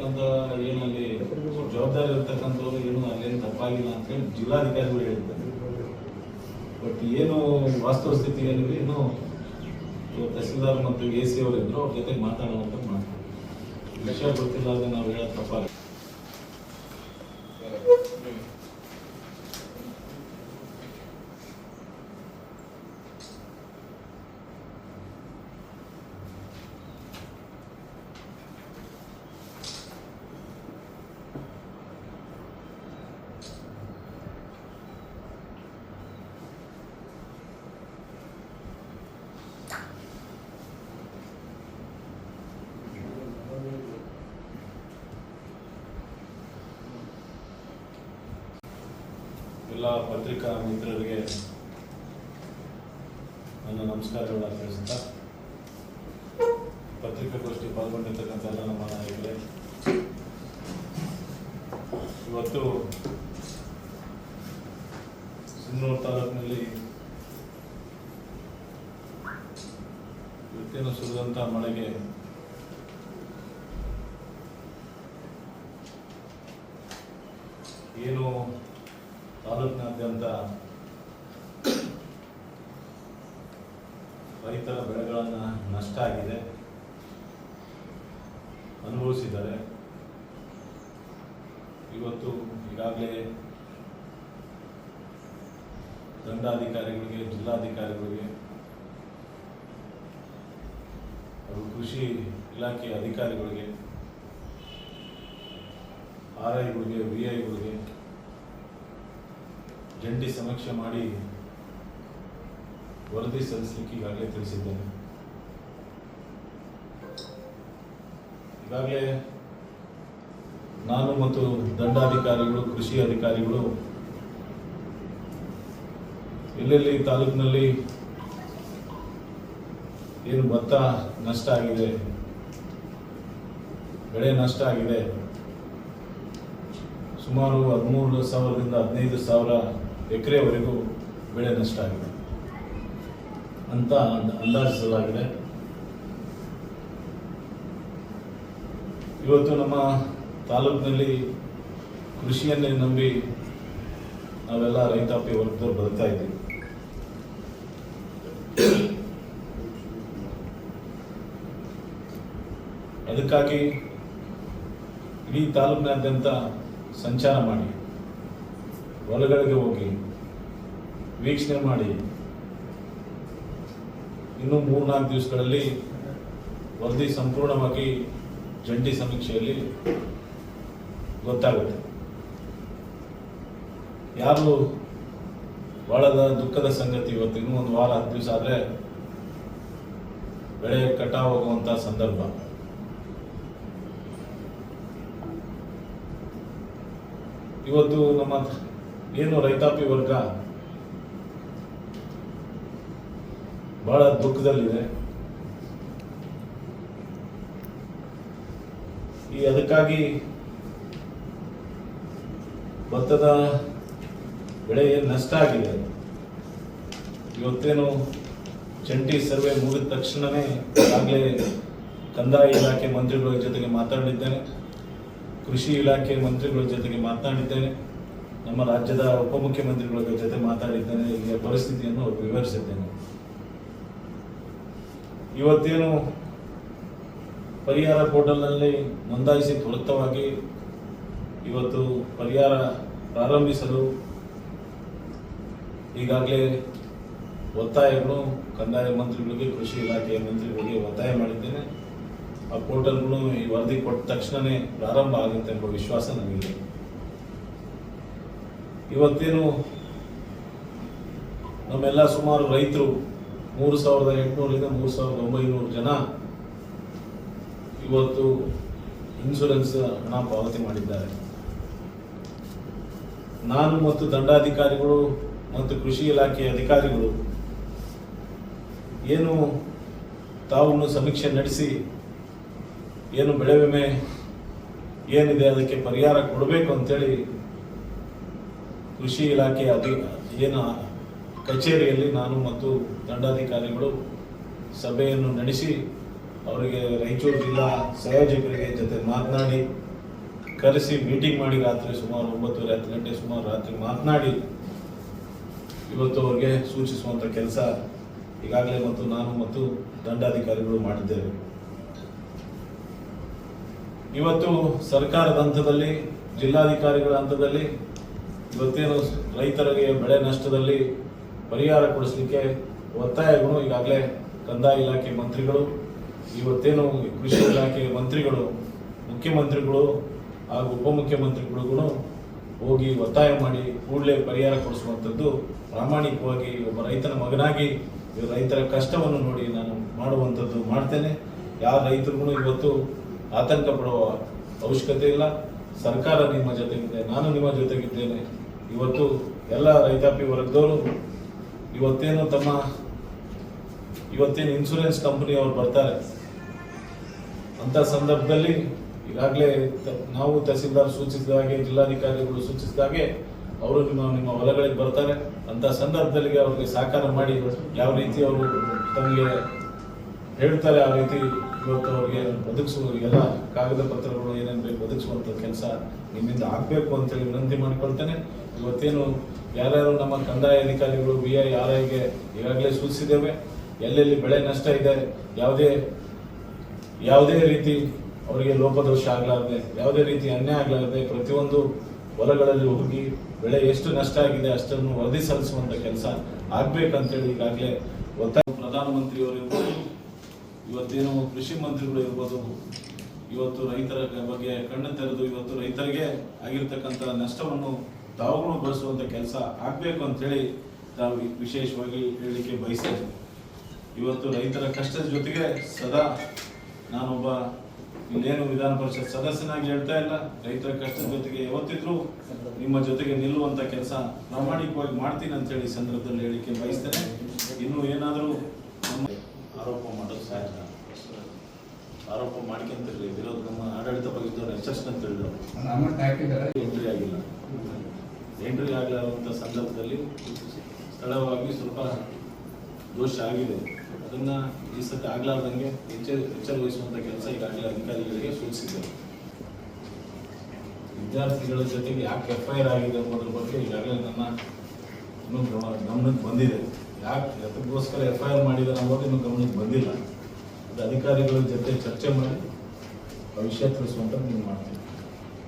ಇರ್ತಕ್ಕಂಥ ಏನಲ್ಲಿ ಜವಾಬ್ದಾರಿ ಇರ್ತಕ್ಕಂಥವ್ರು ಏನು ಅಲ್ಲೇನು ತಪ್ಪಾಗಿಲ್ಲ ಅಂತ ಹೇಳಿ ಜಿಲ್ಲಾಧಿಕಾರಿಗಳು ಹೇಳಿದ್ದಾರೆ. ಬಟ್ ಏನು ವಾಸ್ತವ ಸ್ಥಿತಿ ಏನಿದೆ ಏನು ತಹಸೀಲ್ದಾರ್ ಮತ್ತು ಎ ಸಿ ಅವರು ಇದ್ರು, ಅವ್ರ ಜೊತೆ ಮಾತಾಡೋಣ ಅಂತ ಮಾತಾಡ್ತಾರೆ ವಿಷಯ ಗೊತ್ತಿಲ್ಲ ಅಂದ್ರೆ ನಾವು ಹೇಳೋದು ತಪ್ಪಾಗ ಎಲ್ಲ ಪತ್ರಿಕಾ ಮಿತ್ರರಿಗೆ ನನ್ನ ನಮಸ್ಕಾರಗಳನ್ನ ತಿಳಿಸುತ್ತಾ ಪತ್ರಿಕಾಗೋಷ್ಠಿ ಪಾಲ್ಗೊಂಡಿರ್ತಕ್ಕಂಥ ಎಲ್ಲ ನಮ್ಮ ನಾಯಕರೇ, ಇವತ್ತು ಸಿನ್ನೂರು ತಾಲೂಕಿನಲ್ಲಿ ಇವತ್ತೇನು ಸುರಿದಂಥ ಮಳೆಗೆ ಏನು ತಾಲೂಕಿನಾದ್ಯಂತ ರೈತರ ಬೆಳೆಗಳನ್ನು ನಷ್ಟ ಆಗಿದೆ. ಅನುಭವಿಸಿದ್ದಾರೆ. ಇವತ್ತು ಈಗಾಗಲೇ ದಂಡಾಧಿಕಾರಿಗಳಿಗೆ, ಜಿಲ್ಲಾಧಿಕಾರಿಗಳಿಗೆ, ಹಾಗೂ ಕೃಷಿ ಇಲಾಖೆಯ ಅಧಿಕಾರಿಗಳಿಗೆ ಆರ್ ಐಗಳಿಗೆ ವಿ ಐಗಳಿಗೆ ಜಂಟಿ ಸಮೀಕ್ಷೆ ಮಾಡಿ ವರದಿ ಸಲ್ಲಿಸಲಿಕ್ಕೆ ಈಗಾಗಲೇ ತಿಳಿಸಿದ್ದೇನೆ. ಈಗಾಗಲೇ ನಾನು ಮತ್ತು ದಂಡಾಧಿಕಾರಿಗಳು, ಕೃಷಿ ಅಧಿಕಾರಿಗಳು ಎಲ್ಲೆಲ್ಲಿ ತಾಲೂಕಿನಲ್ಲಿ ಏನು ಭತ್ತ ನಷ್ಟ ಆಗಿದೆ, ಬೆಳೆ ನಷ್ಟ ಆಗಿದೆ, ಸುಮಾರು ಹದಿಮೂರು ಸಾವಿರದಿಂದ ಹದಿನೈದು ಸಾವಿರ ಎಕರೆವರೆಗೂ ಬೆಳೆ ನಷ್ಟ ಆಗಿದೆ. ಅಂತ ಅಂದ- ಅಂದಾಜಿಸಲಾಗಿದೆ. ಇವತ್ತು ನಮ್ಮ ತಾಲೂಕಿನಲ್ಲಿ ಕೃಷಿಯನ್ನೇ ನಂಬಿ ನಾವೆಲ್ಲ ರೈತಾಪಿ ವರ್ಗದವ್ರು ಬರ್ತಾ ಇದ್ದೀವಿ. ಅದಕ್ಕಾಗಿ ಇಡೀ ತಾಲೂಕಿನಾದ್ಯಂತ ಸಂಚಾರ ಮಾಡಿ. ಹೊಲಗಳಿಗೆ ಹೋಗಿ ವೀಕ್ಷಣೆ ಮಾಡಿ. ಇನ್ನು ಮೂರ್ನಾಲ್ಕು ದಿವಸಗಳಲ್ಲಿ ವರದಿ ಸಂಪೂರ್ಣವಾಗಿ ಜಂಟಿ ಸಮೀಕ್ಷೆಯಲ್ಲಿ ಗೊತ್ತಾಗುತ್ತೆ. ಯಾರು ಬಹಳ ದುಃಖದ ಸಂಗತಿ ಇವತ್ತು, ಇನ್ನೂ ಒಂದು ವಾರ, ಹತ್ತು ದಿವಸ ಆದರೆ ಬೆಳೆ ಕಟಾವಾಗುವಂಥ ಸಂದರ್ಭ. ಇವತ್ತು ನಮ್ಮ ಏನು ರೈತಾಪಿ ವರ್ಗ, ಬಹಳ ದುಃಖದಲ್ಲಿದೆ. ಈ ಅದಕ್ಕಾಗಿ ಭತ್ತದ ಬೆಳೆ ನಷ್ಟ ಆಗಿದೆ? ಇವತ್ತೇನು ಜಂಟಿ ಸರ್ವೆ ಮುಗಿದ ತಕ್ಷಣವೇ ಆಗಲೇ ಕಂದಾಯ ಇಲಾಖೆ ಮಂತ್ರಿಗಳ ಜೊತೆಗೆ ಮಾತಾಡಿದ್ದೇನೆ ಕೃಷಿ ಇಲಾಖೆ ಮಂತ್ರಿಗಳ ಜೊತೆಗೆ ಮಾತನಾಡಿದ್ದೇನೆ ನಮ್ಮ ರಾಜ್ಯದ ಉಪಮುಖ್ಯಮಂತ್ರಿಗಳ ಜೊತೆ ಮಾತಾಡಿದ್ದೇನೆ, ಇಲ್ಲಿಯ ಪರಿಸ್ಥಿತಿಯನ್ನು ವಿವರಿಸಿದ್ದೇನೆ. ಇವತ್ತೇನು ಪರಿಹಾರ ಪೋರ್ಟಲ್ನಲ್ಲಿ ನೋಂದಾಯಿಸಿ ತ್ವರಿತವಾಗಿ ಇವತ್ತು ಪರಿಹಾರ ಪ್ರಾರಂಭಿಸಲು ಈಗಾಗಲೇ ಒತ್ತಾಯಗಳು, ಕಂದಾಯ ಮಂತ್ರಿಗಳಿಗೆ, ಕೃಷಿ ಇಲಾಖೆಯ ಮಂತ್ರಿಗಳಿಗೆ ಒತ್ತಾಯ ಮಾಡಿದ್ದೇನೆ. ಆ ಪೋರ್ಟಲ್ಗಳು ಈ ವರದಿ ಕೊಟ್ಟ ತಕ್ಷಣವೇ ಪ್ರಾರಂಭ ಆಗುತ್ತೆ ಎಂಬ ವಿಶ್ವಾಸ ನನಗಿದೆ ಇವತ್ತೇನು ನಮ್ಮೆಲ್ಲ ಸುಮಾರು ರೈತರು ಮೂರು ಸಾವಿರದ ಎಂಟುನೂರಿಂದ ಮೂರು ಸಾವಿರದ ಒಂಬೈನೂರು ಜನ ಇವತ್ತು ಇನ್ಶೂರೆನ್ಸ್ ಹಣ ಪಾವತಿ ಮಾಡಿದ್ದಾರೆ. ನಾನು ಮತ್ತು ದಂಡಾಧಿಕಾರಿಗಳು ಮತ್ತು ಕೃಷಿ ಇಲಾಖೆಯ ಅಧಿಕಾರಿಗಳು ಏನು ತಾವನ್ನು ಸಮೀಕ್ಷೆ ನಡೆಸಿ ಏನು ಬೆಳೆ ವಿಮೆ ಏನಿದೆ ಅದಕ್ಕೆ ಪರಿಹಾರ ಕೊಡಬೇಕು ಅಂತೇಳಿ ಕೃಷಿ ಇಲಾಖೆ ಅಧಿ ಏನು ಕಚೇರಿಯಲ್ಲಿ ನಾನು ಮತ್ತು ದಂಡಾಧಿಕಾರಿಗಳು ಸಭೆಯನ್ನು ನಡೆಸಿ ಅವರಿಗೆ ರಾಯಚೂರು ಜಿಲ್ಲಾ ಸಂಯೋಜಕರಿಗೆ ಜೊತೆ ಮಾತನಾಡಿ, ಕರೆಸಿ ಮೀಟಿಂಗ್ ಮಾಡಿ ರಾತ್ರಿ ಸುಮಾರು ಒಂಬತ್ತುವರೆ ಹತ್ತು ಗಂಟೆ ಸುಮಾರು ರಾತ್ರಿ ಮಾತನಾಡಿ ಇವತ್ತು ಅವ್ರಿಗೆ ಸೂಚಿಸುವಂಥ ಕೆಲಸ ಈಗಾಗಲೇ ಮತ್ತು ನಾನು ಮತ್ತು ದಂಡಾಧಿಕಾರಿಗಳು ಮಾಡಿದ್ದೇವೆ. ಇವತ್ತು ಸರ್ಕಾರದ ಹಂತದಲ್ಲಿ, ಜಿಲ್ಲಾಧಿಕಾರಿಗಳ ಹಂತದಲ್ಲಿ ಇವತ್ತೇನು ರೈತರಿಗೆ ಬೆಳೆ ನಷ್ಟದಲ್ಲಿ ಪರಿಹಾರ ಕೊಡಿಸಲಿಕ್ಕೆ ಒತ್ತಾಯಗಳು ಈಗಾಗಲೇ ಕಂದಾಯ ಇಲಾಖೆ ಮಂತ್ರಿಗಳು, ಇವತ್ತೇನು ಕೃಷಿ ಇಲಾಖೆ ಮಂತ್ರಿಗಳು, ಮುಖ್ಯಮಂತ್ರಿಗಳು ಹಾಗೂ ಉಪಮುಖ್ಯಮಂತ್ರಿಗಳಿಗೂ ಹೋಗಿ ಒತ್ತಾಯ ಮಾಡಿ ಕೂಡಲೇ ಪರಿಹಾರ ಕೊಡಿಸುವಂಥದ್ದು ಪ್ರಾಮಾಣಿಕವಾಗಿ ಒಬ್ಬ ರೈತನ ಮಗನಾಗಿ ರೈತರ ಕಷ್ಟವನ್ನು ನೋಡಿ ನಾನು ಮಾಡುವಂಥದ್ದು ಮಾಡ್ತೇನೆ. ಯಾವ ರೈತರಿಗೂ ಇವತ್ತು ಆತಂಕ ಪಡುವ ಅವಶ್ಯಕತೆ ಇಲ್ಲ. ಸರ್ಕಾರ ನಿಮ್ಮ ಜೊತೆಗಿದೆ, ನಾನು ನಿಮ್ಮ ಜೊತೆಗಿದ್ದೇನೆ. ಇವತ್ತು ಎಲ್ಲ ರೈತಾಪಿ ವರ್ಗದವರು ಇವತ್ತೇನು ತಮ್ಮ, ಇವತ್ತೇನು ಇನ್ಶೂರೆನ್ಸ್ ಕಂಪನಿಯವರು ಬರ್ತಾರೆ. ಅಂತ ಸಂದರ್ಭದಲ್ಲಿ ಈಗಾಗಲೇ ನಾವು ತಹಸೀಲ್ದಾರ್ ಸೂಚಿಸಿದ ಹಾಗೆ, ಜಿಲ್ಲಾಧಿಕಾರಿಗಳು ಸೂಚಿಸಿದ ಹಾಗೆ ಅವರು ನಿಮ್ಮ ನಿಮ್ಮ ಹೊಲಗಳಿಗೆ ಬರ್ತಾರೆ. ಅಂತ ಸಂದರ್ಭದಲ್ಲಿ ಅವರಿಗೆ ಸಹಕಾರ ಮಾಡಿ ಯಾವ ರೀತಿ ಅವರು ತಮಗೆ ಹೇಳ್ತಾರೆ, ಆ ರೀತಿ ಇವತ್ತು ಅವ್ರಿಗೆ ಒದಗಿಸುವ ಎಲ್ಲ ಕಾಗದ ಪತ್ರಗಳು ಏನೇನು ಬೇಕು ಒದಗಿಸುವಂಥ ಕೆಲಸ ನಿಮ್ಮಿಂದ ಆಗಬೇಕು ಅಂತೇಳಿ ವಿನಂತಿ ಮಾಡಿಕೊಳ್ತೇನೆ. ಇವತ್ತೇನು ಯಾರ್ಯಾರು ನಮ್ಮ ಕಂದಾಯ ಅಧಿಕಾರಿಗಳು ಬಿ ಐ ಆರ್ ಐಗೆ ಈಗಾಗಲೇ ಸೂಚಿಸಿದ್ದೇವೆ. ಎಲ್ಲೆಲ್ಲಿ ಬೆಳೆ ನಷ್ಟ ಇದೆ, ಯಾವುದೇ ಯಾವುದೇ ರೀತಿ ಅವರಿಗೆ ಲೋಪದೋಷ ಆಗಲಾರದೆ, ಯಾವುದೇ ರೀತಿ ಅನ್ಯಾಯ ಆಗಲಾರದೆ ಪ್ರತಿಯೊಂದು ಹೊಲಗಳಲ್ಲಿ ಹೋಗಿ ಬೆಳೆ ಎಷ್ಟು ನಷ್ಟ ಆಗಿದೆ ಅಷ್ಟನ್ನು ವರದಿ ಸಲ್ಲಿಸುವಂತ ಕೆಲಸ ಆಗ್ಬೇಕಂತೇಳಿ ಈಗಾಗಲೇ ಒತ್ತಾಯ. ಪ್ರಧಾನಮಂತ್ರಿಯವರಿಗೂ ಇವತ್ತೇನು ಕೃಷಿ ಮಂತ್ರಿಗಳು ಇರ್ಬೋದು, ಇವತ್ತು ರೈತರ ಬಗ್ಗೆ ಕಣ್ಣು ತೆರೆದು, ಇವತ್ತು ರೈತರಿಗೆ ಆಗಿರ್ತಕ್ಕಂಥ ನಷ್ಟವನ್ನು ತಾವುಗಳು ಬಳಸುವಂಥ ಕೆಲಸ ಆಗಬೇಕು ಅಂತೇಳಿ ತಾವು ವಿಶೇಷವಾಗಿ ಹೇಳಲಿಕ್ಕೆ ಬಯಸ್ತೇನೆ. ಇವತ್ತು ರೈತರ ಕಷ್ಟದ ಜೊತೆಗೆ ಸದಾ ನಾನೊಬ್ಬ ಇಲ್ಲೇನು ವಿಧಾನ ಪರಿಷತ್ ಸದಸ್ಯನಾಗಿ ಹೇಳ್ತಾ ಇಲ್ಲ. ರೈತರ ಕಷ್ಟದ ಜೊತೆಗೆ ಯಾವತ್ತಿದ್ರೂ ನಿಮ್ಮ ಜೊತೆಗೆ ನಿಲ್ಲುವಂತ ಕೆಲಸ ಪ್ರಾಮಾಣಿಕವಾಗಿ ಮಾಡ್ತೀನಿ ಅಂತ ಹೇಳಿ ಸಂದರ್ಭದಲ್ಲಿ ಹೇಳಿಕೆ ಬಯಸ್ತೇನೆ. ಇನ್ನು ಏನಾದರೂ ಆರೋಪ ಮಾಡೋದು ಸಹಜ. ಆರೋಪ ಮಾಡ್ಕೊಂತಿರ್ಲಿ ವಿರೋಧ ನಮ್ಮ ಆಡಳಿತ ಪಕ್ಷದವ್ರು ಎಚ್ಚರಿಸ್ಕೊಂತ ಹೇಳಿದ್ರು. ಎಂಟ್ರಿ ಆಗಿಲ್ಲ. ಎಂಟ್ರಿ ಆಗಲಾರಂಥ ಸಂದರ್ಭದಲ್ಲಿ ಸ್ಥಳವಾಗಿ ಸ್ವಲ್ಪ ದೋಷ ಆಗಿದೆ. ಅದನ್ನ ಈ ಸತಿ ಆಗಲಾರ್ದಂಗೆ ಎಚ್ಚರ ಎಚ್ಚರ ವಹಿಸುವಂಥ ಕೆಲಸ ಈಗಾಗಲೇ ಅಧಿಕಾರಿಗಳಿಗೆ ಸೂಚಿಸಿದ್ದಾರೆ. ವಿದ್ಯಾರ್ಥಿಗಳ ಜೊತೆಗೆ ಯಾಕೆ ಎಫ್ ಆರ್ ಆಗಿದೆ ಅನ್ನೋದ್ರ ಬಗ್ಗೆ ಈಗಾಗಲೇ ನನ್ನ ಇನ್ನೂ ಗಮನಕ್ಕೆ ಬಂದಿದೆ. ಯಾಕೆ ಅದಕ್ಕೋಸ್ಕರ ಎಫ್ ಐ ಆರ್ ಮಾಡಿದ್ದಾರೆ ಅನ್ನೋದು ಇನ್ನೂ ಗಮನಕ್ಕೆ ಬಂದಿಲ್ಲ. ಅದು ಅಧಿಕಾರಿಗಳ ಜೊತೆ ಚರ್ಚೆ ಮಾಡಿ ಆ ವಿಷಯ ತಿಳಿಸುವಂತ ನೀವು ಮಾಡ್ತೀನಿ